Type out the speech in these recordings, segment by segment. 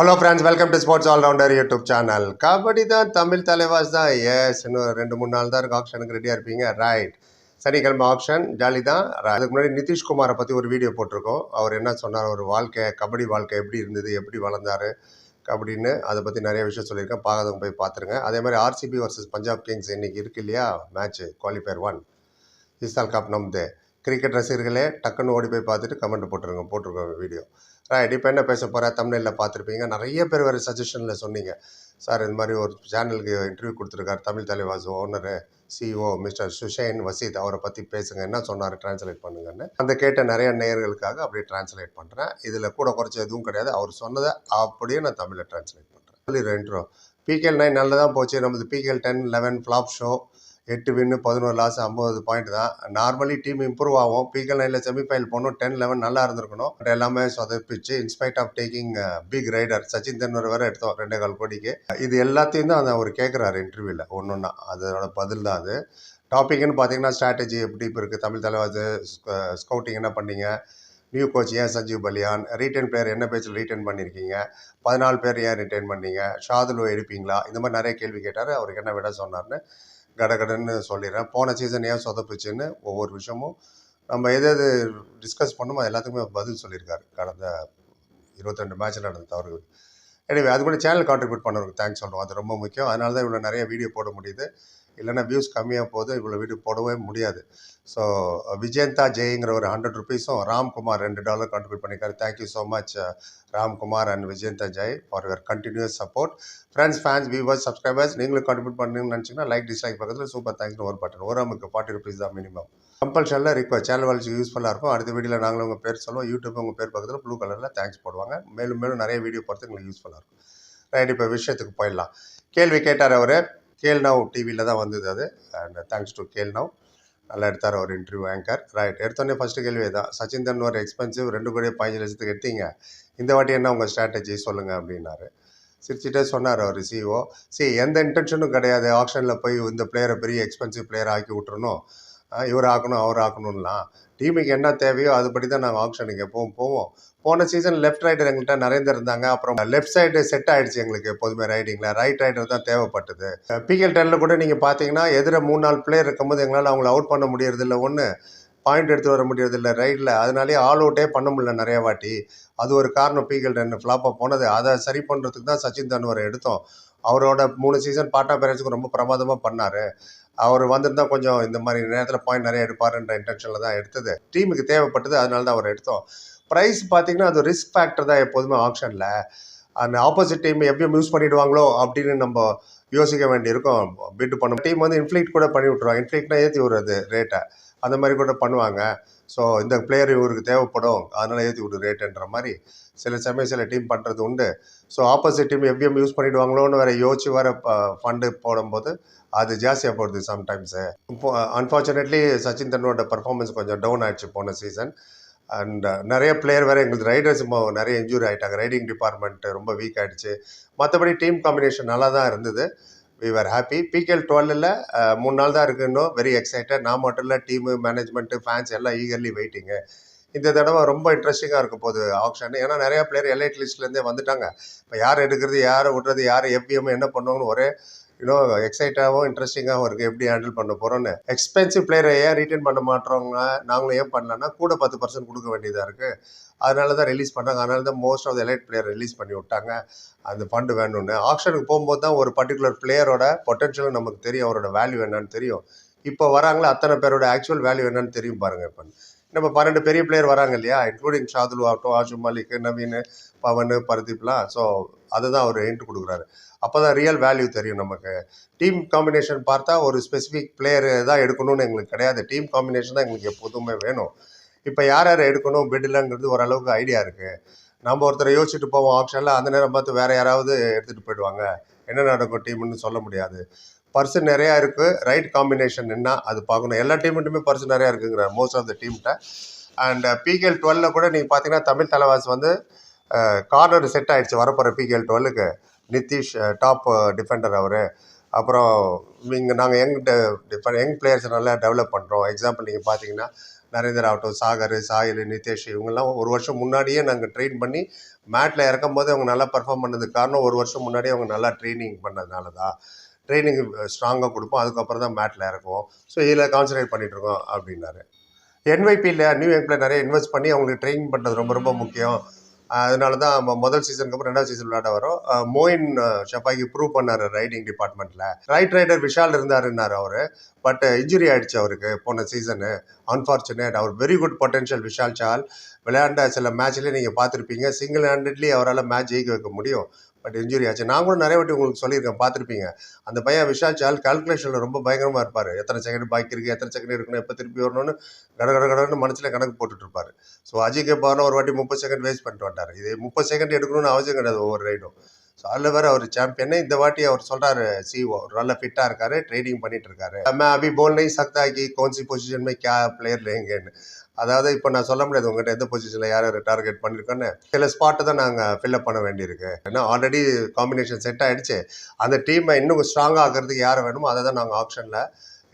Hello friends welcome to sports allrounder YouTube channel kabaddi தான் தமிழ் தலைவாஸ் தான். S இன்னும் ரெண்டு மூணு நாள் தான் இருக்கு. ஆப்ஷனுக்கு ரெடியாக இருப்பீங்க. ரைட் சனிக்கிழமை ஆப்ஷன் ஜாலி தான். அதுக்கு முன்னாடி நிதிஷ்குமாரை பற்றி ஒரு வீடியோ போட்டிருக்கோம். அவர் என்ன சொன்னார்? ஒரு வாழ்க்கை கபடி வாழ்க்கை எப்படி இருந்தது? எப்படி வளர்ந்தார்? கபடின்னு அதை பற்றி நிறைய விஷயம் சொல்லியிருக்கேன். பார்க்காதவங்க போய் பார்த்துருங்க. அதே மாதிரி ஆர்சிபி வர்சஸ் பஞ்சாப் கிங்ஸ் இன்னைக்கு இருக்கு இல்லையா? மேட்ச்சு குவாலிஃபயர் ஒன் இஸ்தால் கப் நம்தே கிரிக்கெட் ரசிகர்களே டக்குன்னு ஓடி போய் பார்த்துட்டு கமெண்ட் போட்டுருங்க போட்டிருக்கோம் வீடியோ ரைட் இப்போ என்ன பேச போகிற தமிழில் பார்த்துருப்பீங்க. நிறைய பேர் வேறு சஜஷனில் சொன்னீங்க. சார் இந்த மாதிரி ஒரு சேனலுக்கு இன்டர்வியூ கொடுத்துருக்காரு Tamil Thalaivas owner CEO mister Sushain Vaseeth அவரை பற்றி பேசுங்க என்ன சொன்னார் ட்ரான்ஸ்லேட் பண்ணுங்கன்னு. அந்த கேட்ட நிறைய நேயர்களுக்காக அப்படியே ட்ரான்ஸ்லேட் பண்ணுறேன் இதில் கூட குறைச்ச எதுவும் கிடையாது. அவர் சொன்னதை அப்படியே நான் தமிழில் ட்ரான்ஸ்லேட் பண்ணுறேன் இன்ட்ரோ பிகேஎல் நைன் நல்லதாக போச்சு. நமது PKL ten eleven flop show எட்டு வின்னு பதினோரு லாஸ் ஐம்பது பாயிண்ட் தான். நார்மலி டீம் இம்ப்ரூவ் ஆகும். பிகல் நைனில் செமிஃபைனல் போகணும் டென் லெவன் நல்லா இருந்திருக்கணும். பட் எல்லாமே சொதப்பிச்சு in spite of taking big raider Sachin Tanwar வேறு எடுத்தோம் ரெண்டே கால் கோடிக்கு. இது எல்லாத்தையும் தான் அதை அவர் கேட்குறாரு இன்டர்வியூவில் ஒன்று ஒன்றா அதோட பதில் தான் அது. டாப்பிக்னு பார்த்தீங்கன்னா ஸ்ட்ராட்டஜி எப்படி இப்போ இருக்குது தமிழ் தலைவாது ஸ்கவுட்டிங் uh, என்ன பண்ணீங்க? நியூ கோச் ஏன் சஞ்சீவ் பலியான்? ரீட்டைன் பிளேயர் என்ன பேச்சில் ரீட்டைன் பண்ணியிருக்கீங்க பதினாலு பேர் ஏன் ரிட்டைன் பண்ணீங்க? ஷாதுலு எடுப்பீங்களா? இந்த மாதிரி நிறைய கேள்வி கேட்டார். அவருக்கு என்ன விட சொன்னார்னு கடகடன்னு சொல்லிடுறேன். போன சீசன் ஏன் சொதப்புச்சுன்னு ஒவ்வொரு விஷயமும் நம்ம எது எது டிஸ்கஸ் பண்ணோமோ அது எல்லாத்துக்குமே பதில் சொல்லியிருக்காரு. கடந்த இருபத்தெண்டு மேட்ச் நடந்த தவறு எனவே அது கூட சேனல் கான்ட்ரிபியூட் பண்ணவருக்கு தேங்க்ஸ் சொல்கிறோம் அது ரொம்ப முக்கியம். அதனால தான் இவ்வளோ நிறைய வீடியோ போட முடியுது. இல்லைன்னா வியூஸ் கம்மியாக போகுது இவ்வளோ வீடியோ போடவே முடியாது. ஸோ விஜயந்தா ஜெய்ங்கிற ஒரு ஹண்ட்ரட் ருபீஸும் ராம்குமார் ரெண்டு டாலர் கான்ட்ரிபியூட் பண்ணியிருக்காரு. Thank you so much Ramkumar and Vijayantha Jai for your continuous support friends fans viewers subscribers நீங்களும் கான்ட்ரிபியூட் பண்ணுங்கன்னு நினச்சிங்கன்னா லைக் டிஸ்லைக் பக்கத்தில் சூப்பர் தேங்க்ஸ்னு ஒரு பட்டன் ஒரு நமக்கு ஃபார்ட்டி ருபீஸ் தான் மினிமம் கம்பல்ஷனில் ரிக்வஸ்ட் சேனல் வளர்ச்சி யூஸ்ஃபுல்லாக இருக்கும். அடுத்த வீடியோவில் நாங்களும் உங்கள் பேர் சொல்லுவோம். யூடியூப் உங்கள் பேர் பக்கத்தில் ப்ளூ கலரில் தேங்க்ஸ் போடுவாங்க. மேலும் மேலும் நிறைய வீடியோ போகிறது உங்களுக்கு யூஸ்ஃபுல்லாக இருக்கும். ரைட் இப்போ விஷயத்துக்கு போயிடலாம். கேள்வி கேட்டார் அவர். கேல் நவ் டிவியில் தான் வந்தது அது. And thanks to Khel now நல்லா எடுத்தார் ஒரு இன்டர்வியூ ஆங்கர் ரைட் எடுத்தோடனே ஃபஸ்ட்டு கேள்வி தான் சச்சின் தெண்டுல்கர் எக்ஸ்பென்சிவ் ரெண்டு கோடியே பதினஞ்சு லட்சத்துக்கு எடுத்தீங்க. இந்த வாட்டி என்ன உங்கள் ஸ்ட்ராட்டஜி சொல்லுங்கள் அப்படின்னாரு. சிரிச்சுட்டே சொன்னார் அவர் சிஓ சி எந்த இன்டென்ஷனும் கிடையாது. ஆப்ஷனில் போய் இந்த பிளேயரை பெரிய எக்ஸ்பென்சிவ் பிளேயர் ஆக்கி விட்டுறணும். இவர் ஆக்கணும் அவர் ஆக்கணும்லாம். டீமுக்கு என்ன தேவையோ அதுபடி தான் நாங்கள் ஆப்ஷனுக்கு எப்பவும் போவோம் போன சீசன் லெஃப்ட் ரைடர் எங்கள்கிட்ட நிறைய இருந்தாங்க. அப்புறம் லெஃப்ட் சைடு செட் ஆயிடுச்சு எங்களுக்கு எப்போதுமே ரைடிங்கில் ரைட் ரைடர் தான் தேவைப்பட்டது. பிகேல் டென்னில் கூட நீங்கள் பார்த்தீங்கன்னா எதிர மூணு நாலு பிளேயர் இருக்கும்போது எங்களால் அவங்கள அவுட் பண்ண முடியறதில்ல. ஒன்று பாயிண்ட் எடுத்து வர முடியறதில்ல ரைடில் அதனாலேயே ஆல் அவுட்டே பண்ண முடியல நிறைய வாட்டி. அது ஒரு காரணம் பிகேல் டென் ஃப்ளாப்பாக போனது. அதை சரி பண்ணுறதுக்கு தான் சச்சின் தன்வரை எடுத்தோம். அவரோட மூணு சீசன் பாட்டா பேரண்ட்ஸுக்கு ரொம்ப பிரமாதமாக பண்ணார். அவர் வந்திருந்தா கொஞ்சம் இந்த மாதிரி நேரத்தில் பாயிண்ட் நிறைய எடுப்பாருன்ற இன்டென்ஷனில் தான் எடுத்தது. டீமுக்கு தேவைப்பட்டது அதனால தான் அவர் எடுத்தோம். ப்ரைஸ் பார்த்தீங்கன்னா அது ரிஸ்க் ஃபேக்டர் தான் எப்போதுமே ஆப்ஷனில் அந்த ஆப்போசிட் டீம் எப்பயும் யூஸ் பண்ணிடுவாங்களோ அப்படின்னு நம்ம யோசிக்க வேண்டியிருக்கும். பிட்டு பண்ண டீம் வந்து இன்ஃப்ளிக்ட் கூட பண்ணி விட்ருவாங்க இன்ஃப்ளிக்ட்னா ஏற்றி விடுறது ரேட்டை அந்த மாதிரி கூட பண்ணுவாங்க. ஸோ இந்த பிளேயர் இவருக்கு தேவைப்படும். அதனால் ஏற்றி விடு ரேட்டுன்ற மாதிரி சில சமயம் சில டீம் பண்ணுறது உண்டு. ஸோ ஆப்போசிட் டீம் எஃபிஎம் யூஸ் பண்ணிடுவாங்களோன்னு வேறு யோசிச்சு வர ஃபண்டு போடும்போது அது ஜாஸ்தியாக போடுது சம்டைம்ஸு இப்போ அன்ஃபார்ச்சுனேட்லி சச்சின் தன்னோட பர்ஃபார்மன்ஸ் கொஞ்சம் டவுன் ஆயிடுச்சு போன சீசன் அண்ட் நிறைய பிளேயர் வேறு எங்களுக்கு ரைடர்ஸ் நிறைய இன்ஜூரி ஆகிட்டாங்க ரைடிங் டிபார்ட்மெண்ட் ரொம்ப வீக் ஆகிடுச்சு மற்றபடி டீம் காம்பினேஷன் நல்லா தான் இருந்தது. வி ஆர் ஹாப்பி பிகேஎல் டுவெல்லில் மூணு நாள் தான் இருக்குன்னு இன்னும். வெரி எக்ஸைட்டட் நான் மட்டும் இல்லை டீமு மேனேஜ்மெண்ட்டு ஃபேன்ஸ் எல்லாம் ஈகர்லி வெயிட்டிங்கு இந்த தடவை ரொம்ப இன்ட்ரெஸ்டிங்காக இருக்க போகுது ஆப்ஷன் ஏன்னா நிறையா பிளேயர் எலைட் லிஸ்ட்லேருந்தே வந்துட்டாங்க. இப்போ யார் எடுக்கிறது யாரை விட்றது யார் எஃபிஎம் என்ன பண்ணுவாங்கன்னு ஒரே இன்னும் எக்ஸைட்டாகவும் இன்ட்ரெஸ்டிங்காகவும் இருக்குது எப்படி ஹேண்டில் பண்ண போகிறோன்னு எக்ஸ்பென்சிவ் பிளேயரை ஏன் ரீட்டைன் பண்ண மாட்டோங்க நாங்களும் ஏன் பண்ணலன்னா கூட பத்து பர்சன்ட் கொடுக்க வேண்டியதாக இருக்குது அதனால தான் ரிலீஸ் பண்ணாங்க. அதனால தான் most of the elite player release பண்ணி விட்டாங்க. அந்த ஃபண்டு வேணும்னு. ஆக்ஷனுக்கு போகும்போது தான் ஒரு பர்டிகுலர் பிளேயரோட பொட்டன்ஷியல் நமக்கு தெரியும். அவரோட வேல்யூ என்னன்னு தெரியும். இப்போ வராங்களே அத்தனை பேரோட ஆக்சுவல் வேல்யூ என்னன்னு தெரியும் பாருங்கள் இப்போ. நம்ம பன்னெண்டு பெரிய பிளேயர் வராங்க இல்லையா? இன்க்ளூடிங் ஷாதுல் ஆகட்டும் ஆஷு மாலிக் நவீன் பவன் பரதீப்லாம் ஸோ அதை தான் அவர் ஹிண்ட் கொடுக்குறாரு. அப்போ தான் ரியல் வேல்யூ தெரியும் நமக்கு. டீம் காம்பினேஷன் பார்த்தா ஒரு ஸ்பெசிஃபிக் பிளேயர் தான் எடுக்கணும்னு எங்களுக்கு கிடையாது. டீம் காம்பினேஷன் தான் எங்களுக்கு எப்போதுமே வேணும். இப்போ யார் யார் எடுக்கணும்? பிடிலங்கிறது ஓரளவுக்கு ஐடியா இருக்குது நம்ம ஒருத்தரை யோசிச்சுட்டு போவோம். ஆப்ஷனில் அந்த நேரம் பார்த்து வேறு யாராவது எடுத்துகிட்டு போயிடுவாங்க. என்ன நடக்கும் டீம்னு சொல்ல முடியாது. பர்சு நிறையா இருக்குது ரைட் காம்பினேஷன் என்ன அது பார்க்கணும். எல்லா டீமுட்டுமே பர்சு நிறையா இருக்குங்கிற மோஸ்ட் ஆஃப் த டீம்கிட்ட அண்ட் பிகேஎல் டுவெல்ல கூட நீங்கள் பார்த்தீங்கன்னா தமிழ் தலைவாஸ் வந்து கார்னர் செட் ஆகிடுச்சு வரப்போகிற பிகேஎல் டுவெல்லுக்கு நிதிஷ் டாப் டிஃபெண்டர் அவர். அப்புறம் இங்கே நாங்கள் யங் டிஃபன் யங் பிளேயர்ஸ் நல்லா டெவலப் பண்ணுறோம் எக்ஸாம்பிள் நீங்கள் பார்த்தீங்கன்னா நரேந்தர் ஆகட்டும் சாகர் சாயில் நிதேஷ் இவங்கெல்லாம் ஒரு வருஷம் முன்னாடியே நாங்கள் ட்ரெயின் பண்ணி மேட்டில் இறக்கும் போது அவங்க நல்லா பர்ஃபார்ம் பண்ணதுக்கு காரணம் ஒரு வருஷம் முன்னாடியே அவங்க நல்லா ட்ரைனிங் பண்ணதுனால தான் ட்ரைனிங் ஸ்ட்ராங்காக கொடுப்போம். அதுக்கப்புறம் தான் மேட்டில் இறக்குவோம். ஸோ இதில் கான்சன்ட்ரேட் பண்ணிகிட்ருக்கோம் அப்படின்னாரு. என்வைபியில் நியூ எம்ப்ளாய் நிறைய இன்வெஸ்ட் பண்ணி அவங்களுக்கு ட்ரெயின் பண்ணுறது ரொம்ப ரொம்ப முக்கியம். அதனால தான் முதல் சீசனுக்கு அப்புறம் ரெண்டாவது சீசன் விளையாட வரும். மோயின் அஹ், ப்ரூவ் பண்ணார் ரைடிங் டிபார்ட்மெண்ட்டில் ரைட் ரைடர் விஷால் இருந்தாருன்னாரு அவர். பட் இன்ஜுரி ஆயிடுச்சு அவருக்கு போன சீசனு அன்ஃபார்ச்சுனேட் அவர் வெரி குட் பொட்டன்ஷியல் விஷால் சால். விளையாண்ட சில மேட்ச்லேயே நீங்கள் பார்த்துருப்பீங்க. சிங்கிள் ஹேண்டட்லி அவரால் மேட்ச் ஜெயிக்க வைக்க முடியும். பட் இன்ஜுரி ஆச்சு. நான் கூட நிறைய வாட்டி உங்களுக்கு சொல்லியிருக்கேன் பார்த்துருப்பீங்க. அந்த பையன் விஷால் சால் கால்குலேஷனில் ரொம்ப பயங்கரமாக இருப்பார். எத்தனை செகண்ட் பாக்கி இருக்குது எத்தனை செகண்ட் இருக்கணும் எப்போ திருப்பி வரணும்னு கட கட கடன்னு மனசில் கணக்கு போட்டுட்ருப்பார் ஸோ அஜய் கேப்பார்னு ஒரு வாட்டி முப்பது செகண்ட் வேஸ்ட் பண்ணிட்டு வந்தார் இது முப்பது செகண்ட் எடுக்கணும்னு அவசியம் கிடையாது ஒவ்வொரு ரைடும் ஸோ அதில் வேறு அவர் சாம்பியன் இந்த வாட்டி அவர் சொல்கிறாரு சிஓ நல்ல ஃபிட்டாக இருக்காரு ட்ரேடிங் பண்ணிட்டு இருக்காரு. மே அபி போல்னே நை சக்தா பொசிஷனுமே கே பிளேயர் லேங்கன்னு அதாவது இப்போ நான் சொல்ல முடியாது உங்கள்கிட்ட எந்த பொசிஷனில் யார் டார்கெட் பண்ணியிருக்கோன்னு சில ஸ்பாட்டை தான் நாங்கள் ஃபில்அப் பண்ண வேண்டியிருக்கு. ஏன்னா ஆல்ரெடி காம்பினேஷன் செட் ஆகிடுச்சு அந்த டீமை இன்னும் ஸ்ட்ராங்காக ஆக்கிறதுக்கு யார் வேணுமோ அதை தான் நாங்கள் ஆப்ஷனில்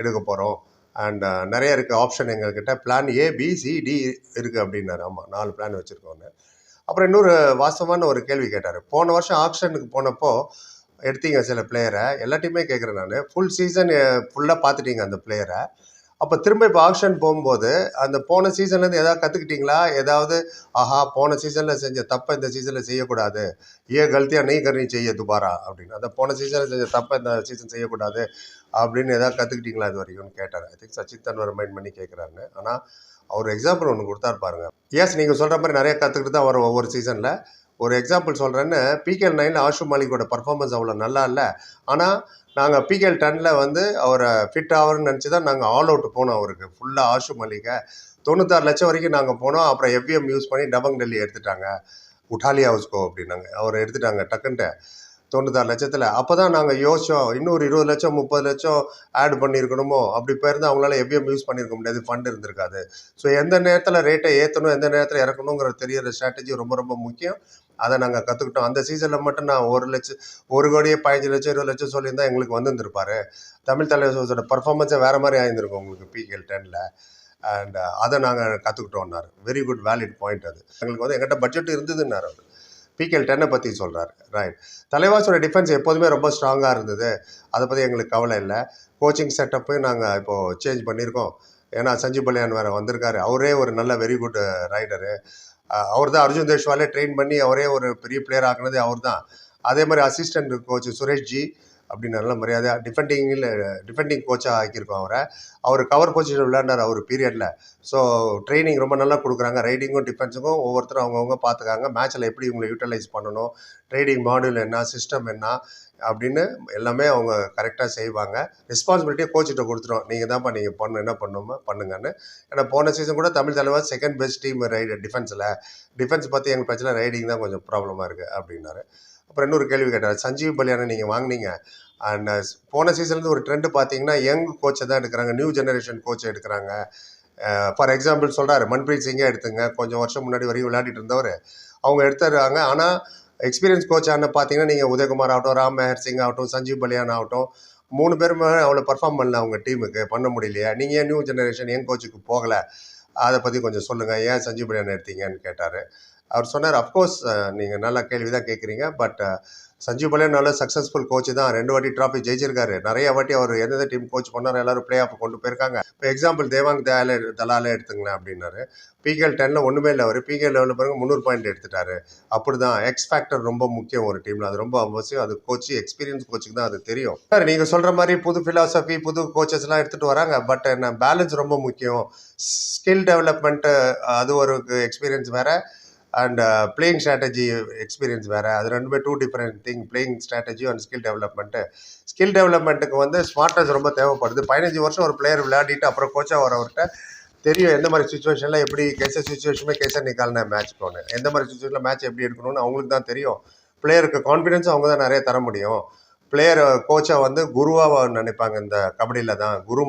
எடுக்க போகிறோம் அண்ட் நிறைய இருக்குது ஆப்ஷன் எங்கள்கிட்ட பிளான் ஏ பிசிடி இருக்குது அப்படின்னாரு. ஆமாம் நாலு பிளான் வச்சுருக்கோங்க அப்புறம் இன்னொரு வாசமான ஒரு கேள்வி கேட்டார். போன வருஷம் ஆப்ஷனுக்கு போனப்போ எடுத்தீங்க சில பிளேயரை எல்லாத்தையுமே கேட்குறேன் நான். ஃபுல் சீசன் ஃபுல்லாக பார்த்துட்டீங்க அந்த பிளேயரை அப்போ திரும்ப இப்போ ஆக்ஷன் போகும்போது அந்த போன சீசன்லேருந்து எதாவது கற்றுக்கிட்டீங்களா ஏதாவது ஆஹா போன சீசனில் செஞ்ச தப்பை இந்த சீசனில் செய்யக்கூடாது. ஏ கல்த்தியா நீ கருணி செய்ய துபாரா? அப்படின்னு. அந்த போன சீசனில் செஞ்ச தப்பை இந்த சீசன் செய்யக்கூடாது அப்படின்னு எதாவது கற்றுக்கிட்டீங்களா இது வரைக்கும்னு கேட்டார் I think Sachin Tanwar mind பண்ணி கேட்குறாங்க ஆனால் அவர் எக்ஸாம்பிள் ஒன்று கொடுத்தாரு பாருங்க. எஸ் நீங்கள் சொல்கிற மாதிரி நிறைய கற்றுக்கிட்டு தான் வரும் ஒவ்வொரு சீசனில் ஒரு எக்ஸாம்பிள் சொல்கிறேன்னு பிகேஎல் நைனில் ஆஷு மாலிக்கோட பர்ஃபார்மன்ஸ் அவ்வளோ நல்லா இல்லை ஆனால் நாங்கள் பிகேஎல் டெனில் வந்து அவரை ஃபிட் ஆகிறன்னு நினச்சி தான் நாங்கள் ஆல் அவுட் போனோம் அவருக்கு. ஃபுல்லாக ஆஷு மலிக்கை தொண்ணூத்தாறு லட்சம் வரைக்கும் நாங்கள் போனோம். அப்புறம் எவ்விஎம் யூஸ் பண்ணி டபங் டெல்லி எடுத்துட்டாங்க. உட்டாலியா ஹவுஸ்கோ அப்படின்னாங்க. அவர் எடுத்துட்டாங்க டக்குன்ட்டு. தொண்ணூத்தாறு லட்சத்தில். அப்போ தான் நாங்கள் யோசிச்சோம் இன்னொரு இருபது லட்சம் முப்பது லட்சம் ஆட் பண்ணியிருக்கணுமோ? அப்படி போயிருந்தால் அவங்களால எவ்விஎம் யூஸ் பண்ணியிருக்க முடியாது. ஃபண்ட் இருந்திருக்காது. ஸோ எந்த நேரத்தில் ரேட்டை ஏற்றணும் எந்த நேரத்தில் இறக்கணுங்கிற தெரியற ஸ்ட்ராட்டஜி ரொம்ப ரொம்ப முக்கியம். அதை நாங்கள் கற்றுக்கிட்டோம் அந்த சீசனில் மட்டும் நான் ஒரு லட்சம் ஒரு கோடியே பதினஞ்சு லட்சம் இருபது லட்சம் சொல்லியிருந்தால் எங்களுக்கு வந்திருந்திருப்பாரு. தமிழ் தலைவரோட பர்ஃபார்மன்ஸே வேறு மாதிரி ஆயிருந்திருக்கும் உங்களுக்கு பிகேஎல் டெனில் அண்ட் அதை நாங்கள் கற்றுக்கிட்டோம்னாரு வெரி குட் வேலிட் பாயிண்ட் அது. எங்களுக்கு வந்து எங்கிட்ட பட்ஜெட் இருந்ததுன்னாரு அவர். பிகேஎல் டென்னை பற்றி சொல்கிறார் ரைட் தலைவாஸோட டிஃபென்ஸ் எப்போதுமே ரொம்ப ஸ்ட்ராங்காக இருந்தது. அதை பற்றி எங்களுக்கு கவலை இல்லை. கோச்சிங் செட்டப்பு நாங்கள் இப்போது சேஞ்ச் பண்ணியிருக்கோம். ஏன்னா சஞ்சீவ் பல்யான் வேறு வந்திருக்காரு. அவரே ஒரு நல்ல வெரி குட் ரைடரு அவர் தான் அர்ஜுன் தேஷ்வாலே ட்ரெயின் பண்ணி அவரே ஒரு பெரிய பிளேயர் ஆக்குனது அவர் தான் அதே மாதிரி அசிஸ்டன்ட் கோச் சுரேஷ்ஜி அப்படின்னு நல்ல மரியாதையாக டிஃபெண்டிங்கில் டிஃபெண்டிங் கோச்சாக ஆக்கியிருக்கோம் அவரை. அவர் கவர் பொசிஷன் விளையாண்டார் அவர் பீரியடில் ஸோ ட்ரைனிங் ரொம்ப நல்லா கொடுக்குறாங்க. ரைடிங்கும் டிஃபென்ஸுக்கும் ஒவ்வொருத்தரும் அவங்கவுங்க பார்த்துக்காங்க மேட்ச்சில் எப்படி இவங்களை யூட்டிலைஸ் பண்ணணும்? ட்ரைனிங் மாடியூல் என்ன? சிஸ்டம் என்ன? அப்படின்னு எல்லாமே அவங்க கரெக்டாக செய்வாங்க. ரெஸ்பான்சிபிலிட்டியை கோச்சிட்ட கொடுத்துரும். நீங்கள் தான்ப்பா நீங்கள் பண்ணு என்ன பண்ணுமோ பண்ணுங்கன்னு. ஏன்னா போன சீசன் கூட தமிழ் தலைவர் செகண்ட் பெஸ்ட் டீம் ரைடு டிஃபென்ஸில் டிஃபென்ஸ் பற்றி எங்கள் பிரச்சனை ரைடிங் தான் கொஞ்சம் ப்ராப்ளமாக இருக்குது அப்படின்னாரு. அப்புறம் இன்னொரு கேள்வி கேட்டார் சஞ்சீவ் பலியானை நீங்கள் வாங்குனீங்க. அண்ட் போன சீசன்லேருந்து ஒரு ட்ரெண்டு பார்த்தீங்கன்னா யங் கோச்சை தான் எடுக்கிறாங்க நியூ ஜெனரேஷன் கோச்சை எடுக்கிறாங்க. ஃபார் எக்ஸாம்பிள் சொல்கிறாரு மன்பிரீத் சிங்கே எடுத்துங்க. கொஞ்சம் வருஷம் முன்னாடி வரையும் விளையாடிட்டு இருந்தவர். அவங்க எடுத்துடுறாங்க. ஆனால் எக்ஸ்பீரியன்ஸ் கோச்சான்னு பார்த்தீங்கன்னா நீங்கள் உதயகுமார் ஆகட்டும் ராம் மெஹர் சிங் ஆகட்டும் சஞ்சீவ் பலியான் ஆகட்டும் மூணு பேருமே அவ்வளோ பர்ஃபார்ம் பண்ணல அவங்க டீமுக்கு பண்ண முடியலையா. நீங்கள் ஏன் நியூ ஜெனரேஷன் யங் கோச்சுக்கு போகலை? அதை பற்றி கொஞ்சம் சொல்லுங்கள் ஏன் சஞ்சீவ் பலியான் எடுத்தீங்கன்னு கேட்டார். அவர் சொன்னார் அஃப்கோர்ஸ் நீங்கள் நல்ல கேள்வி தான் கேட்குறீங்க பட் சஞ்சீவ் பலியான் நல்ல சக்ஸஸ்ஃபுல் கோச் தான். ரெண்டு வாட்டி ட்ராஃபி ஜெயிச்சிருக்காரு. நிறைய வாட்டி அவர் எந்தெந்த டீம் கோச் பண்ணாரோ எல்லாரும் பிளே ஆஃப் கொண்டு போயிருக்காங்க. இப்போ எக்ஸாம்பிள் தேவாங் தயால தலாலே எடுத்துங்களேன் அப்படின்னாரு. பிகேஎல் டென்னில் ஒன்றுமே இல்லை அவர். பிகேஎல் லெவலில் பாருங்க முந்நூறு பாயிண்ட் எடுத்துட்டாரு. அப்படி தான் எக்ஸ் ஃபேக்டர் ரொம்ப முக்கியம் ஒரு டீமில் அது ரொம்ப அவசியம். அது கோச்சு எக்ஸ்பீரியன்ஸ் கோச்சுக்கு தான் அது தெரியும். சார் நீங்கள் சொல்கிற மாதிரி புது ஃபிலாசபி புது கோச்சஸ்லாம் எடுத்துகிட்டு வராங்க பட் என்ன பேலன்ஸ் ரொம்ப முக்கியம். ஸ்கில் டெவலப்மெண்ட்டு அது ஒரு எக்ஸ்பீரியன்ஸ் வேறு. அண்ட் பிளேயிங் ஸ்ட்ராட்டஜி எக்ஸ்பீரியன்ஸ் வேறு. அது ரெண்டுமே two different thing playing strategy and skill development skill டெவலப்மெண்ட்டுக்கு வந்து ஸ்மார்ட்னஸ் ரொம்ப தேவைப்படுது. பதினஞ்சு வருஷம் ஒரு பிளேயர் விளையாடிட்டு அப்புறம் கோச்சாக வரவர்கிட்ட தெரியும் எந்த மாதிரி சுச்சுவேஷனில் எப்படி கேச சுச்சுவேஷனுமே கேச நிக்கால்ன மேட்ச் போகணும் எந்த மாதிரி சுச்சுவேஷனில் மேட்ச் எப்படி எடுக்கணும்னு அவங்களுக்கு தான் தெரியும். பிளேயருக்கு கான்ஃபிடன்ஸ் அவங்க தான் நிறைய தர முடியும். பிளேயர் கோச்சை வந்து குருவாக நினைப்பாங்க இந்த கபடியில் தான். குரு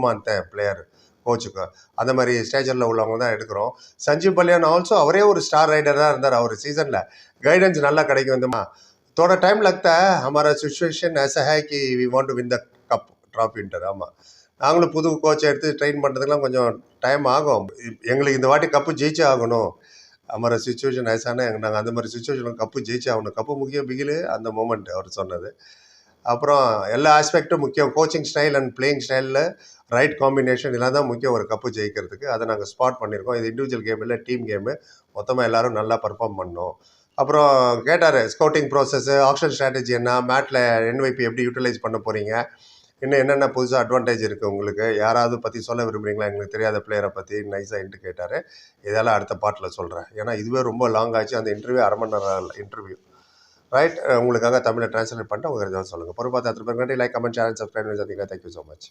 பிளேயர் கோச்சுக்கு அந்த மாதிரி ஸ்டேஜரில் உள்ளவங்க தான் எடுக்கிறோம் சஞ்சீவ் பல்யான் ஆல்சோ அவரே ஒரு ஸ்டார் ரைடர் தான் இருந்தார் அவர் சீசனில் கைடன்ஸ் நல்லா கிடைக்கும் வந்துமா थोड़ा टाइम लगता है हमारा सिचुएशन ऐसा है कि we want to win the cup trophy inter ஆமாம் நாங்களும் புது கோச்சை எடுத்து ட்ரெயின் பண்ணுறதுக்குலாம் கொஞ்சம் டைம் ஆகும் எங்களுக்கு இந்த வாட்டி கப்பு ஜெயிச்சே ஆகணும் அமர சுச்சுவேஷன் ஐசான நாங்கள் அந்த மாதிரி சுச்சுவேஷனில் கப்பு ஜெயிச்சே ஆகணும் கப்பு முக்கியம் பிகிலு அந்த மூமெண்ட் அவர் சொன்னது அப்புறம் எல்லா ஆஸ்பெக்ட்டும் முக்கியம் கோச்சிங் ஸ்டைல் அண்ட் பிளேயிங் ஸ்டைலில் ரைட் காம்பினேஷன் இதெல்லாம் தான் முக்கியம் ஒரு கப்பு ஜெயிக்கிறதுக்கு அதை நாங்கள் ஸ்பாட் பண்ணியிருக்கோம். இது இண்டிவிஜுவல் கேம் இல்லை டீம் கேமு மொத்தமாக எல்லாரும் நல்லா பர்ஃபார்ம் பண்ணோம். அப்புறம் கேட்டார் ஸ்கவுட்டிங் ப்ராசஸ்ஸு ஆக்ஷன் ஸ்ட்ராட்டஜி என்ன மேட்டில் என்வைபி எப்படி யூட்டிலைஸ் பண்ண போகிறீங்க இன்னும் என்னென்ன புதுசாக அட்வான்டேஜ் இருக்குது உங்களுக்கு? யாராவது பற்றி சொல்ல விரும்புகிறீங்களா எங்களுக்கு தெரியாத பிளேயரை பற்றி நைஸாக இன்ட்டு கேட்டார். இதெல்லாம் அடுத்த பாட்டில் சொல்கிறேன் ஏன்னா இதுவே ரொம்ப லாங் ஆச்சு. அந்த இன்டர்வியூ அரை மணி நேரம் இன்டர்வியூ ரைட் உங்களுக்காக தமிழை ட்ரான்ஸ்லேட் பண்ணிட்டு உங்களுக்கு சொல்லுங்கள் பொறுப்பாக திருப்பி நன்றி. லைக் கமெண்ட் சேனல் சப்ஸ்கிரைப் சந்திங்க தேங்க்யூ ஸோ மச்